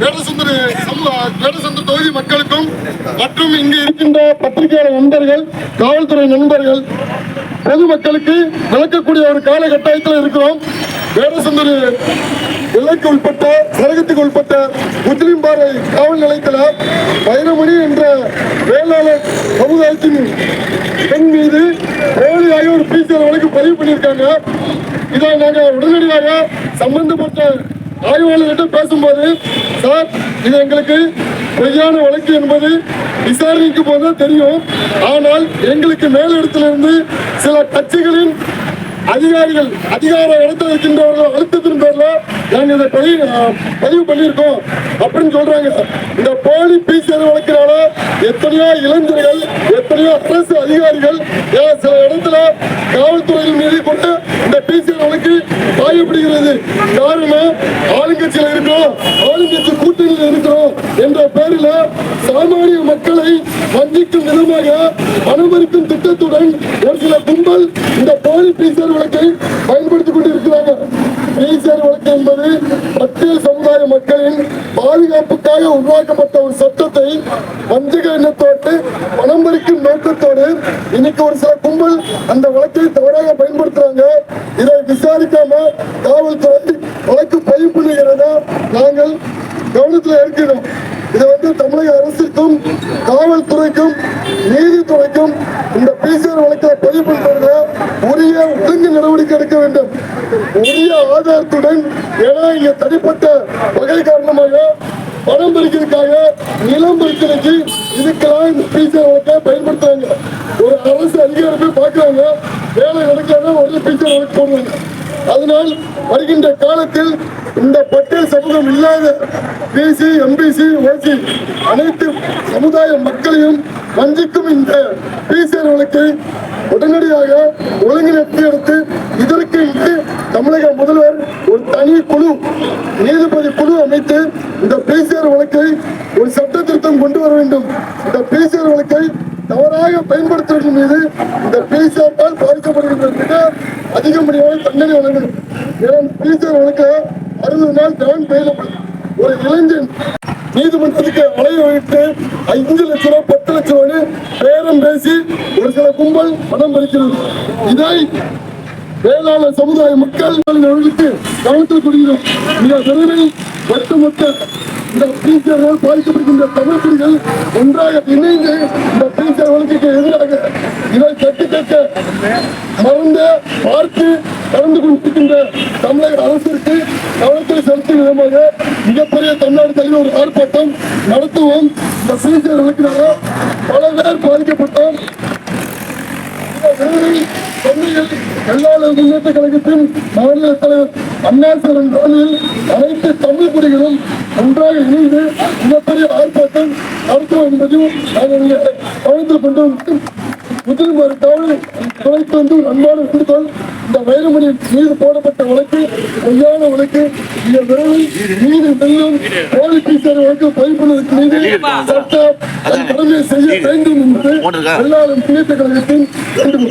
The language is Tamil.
வேடசுந்தரி சமூக தொகுதி மக்களுக்கும் மற்றும் இங்கு இருக்கின்ற பத்திரிகையாளர் நண்பர்கள் காவல்துறை நண்பர்கள் பொதுமக்களுக்கு விளக்கக்கூடிய ஒரு காலகட்டாயத்தில் இருக்கிறோம். வேடசுந்தரி எல்லைக்கு உட்பட்ட சரகத்துக்கு உட்பட்ட முஸ்லிம்பாறை காவல் நிலையத்தில் வைரமணி என்ற வேளாளர் சமுதாயத்தின் பெண் மீது போலியாக ஒரு பிசிஆர் வழக்கு பதிவு பண்ணியிருக்காங்க. இதை நாங்கள் உடனடியாக சம்பந்தப்பட்ட ஆய்வாளர்கிட்ட பேசும்போது சார் இது எங்களுக்கு பொய்யான வழக்கு என்பது விசாரணைக்கு போது தெரியும். ஆனால் எங்களுக்கு மேலிடத்திலிருந்து சில கட்சிகளின் அதிகாரிகள் அதிகார இடத்தில் இருக்கின்றவர்கள் அழுத்தத்தின் பேர்ல நாங்கள் இதை பதிவு பதிவு பண்ணியிருக்கோம் அப்படின்னு சொல்றாங்க இந்த போலி பிசிஆர் வழக்கினால எத்தனையோ இளைஞர்கள் எத்தனையோ அரசு அதிகாரிகள் சில இடத்துல காவல்துறையின் மீது கொண்டு இந்த பிசிஆர் வழக்கு காரணம் ஆளுங்கட்சியில் இருக்கிறோம் ஆளுங்கட்சி கூட்டணியில் இருக்கிறோம் என்ற பெயரில் சாமானிய மக்களை வஞ்சிக்கும் விதமாக அனுமதிக்கும் திட்டத்துடன் ஒரு சில கும்பல் இந்த போலி பிசிஆர் வழக்கை பயன்படுத்திக் கொண்டிருக்கிறாங்க. பிசிஆர் வழக்கு என்பது பட்டியல் சமுதாய மக்களின் பாதுகாப்புக்காக உருவாக்கப்பட்ட ஒரு சட்டத்தை வஞ்சக எண்ணத்தோடு இன்னைக்கு ஒரு சில கும்பல் அந்த வழக்கை தவறாக பயன்படுத்துறாங்க. இதை விசாரிக்காம காவல்துறை வழக்கு பதிவு பண்ணுகிறதா நாங்கள் கவனத்தில் இருக்கிறோம் இது வந்து தமிழக அரசுக்கும் காவல்துறைக்கும் நீதித்துறைக்கும் இந்த பிசிஆர் வழக்கை பதிவு பண்ணுறதுல உரிய ஒழுங்கு நடவடிக்கை எடுக்க வேண்டும். உரிய ஆதாரத்துடன் ஏன்னா இங்க தனிப்பட்ட வகை காரணமாக பணம் பறிக்கிறதுக்காக நிலம் பறிக்கிறதுக்கு இதுக்கெல்லாம் இந்த பீச்சர் வழக்க பயன்படுத்துறாங்க. ஒரு அரசு அதிகாரி போய் பார்க்குறாங்க. வேலை நடக்கலன்னா உடனே பீச்சர் வழக்கு போடுவாங்க. அதனால் வருகின்ற காலத்தில் இந்த பட்டியல் சமூகம் இல்லாத பிசி எம்பிசி ஓசி அனைத்து சமுதாய மக்களையும் வஞ்சிக்கும் இந்த பிசிஆர் வழக்கை உடனடியாக ஒழுங்கிணைத்து எடுத்து இதற்கு இன்று தமிழக முதல்வர் ஒரு தனி குழு நீதிபதி குழு அமைத்து இந்த பிசி வழக்கை ஒரு சட்ட திருத்தம் கொண்டு வர வேண்டும். இந்த பிசிஆர் வழக்கை தவறாக பயன்படுத்துவதன் மீது இந்த பிசிஆர் பாதிக்கப்படுகின்ற மிக அதிகப்படியான தண்டனை வழங்கணும் ஏன்னா பிசிஆர் வழக்க அறுபது நாள் டவுன் பெயரப்படும் ஒரு இளைஞன் நீதிமன்றத்துக்கு அலைய வைத்து அஞ்சு லட்ச ரூபாய் பத்து லட்ச ரூபாய் பேரம் பேசி ஒரு சில கும்பல் பணம் பறிக்கிறது. இதை வேளாளர் சமுதாய மக்கள் நடவடிக்கை கவனத்தில் கொடுக்கிறோம் மிக விரைவில் ஒட்டுமொத்த இந்த டீச்சர்கள் பாதிக்கப்படுகின்ற தமிழ் குடிகள் ஒன்றாக இணைந்து இந்த டீச்சர் வழக்குக்கு எதிராக இதை தட்டி கட்ட மறந்து பார்த்து கலந்து கொண்டிருக்கின்ற தமிழக அரசிற்கு கவனத்தை செலுத்தும் விதமாக மிகப்பெரிய தமிழ்நாடு தலைவர் ஒரு ஆர்ப்பாட்டம் நடத்துவோம். இந்த பிசிஆர் வழக்கினால பல பேர் பாதிக்கப்பட்டோம். சென்னையில் எல்லாரும் முன்னேற்ற கழகத்தின் மாநில தலைவர் அண்ணாசரன் தலைமையில் அனைத்து தமிழ் குடிகளும் ஒன்றாக இணைந்து மிகப்பெரிய ஆர்ப்பாட்டம் நடத்துவோம் என்பதையும் நாங்கள் இங்கே வந்து முதல்வர் காவல் வந்து அன்பான இந்த வைரமணி மீது போடப்பட்ட வழக்கு பொய்யான வழக்கு மிக விரைவில் நீதி வழக்கு பதிவு மீது சட்டம் செய்ய வேண்டும் என்பது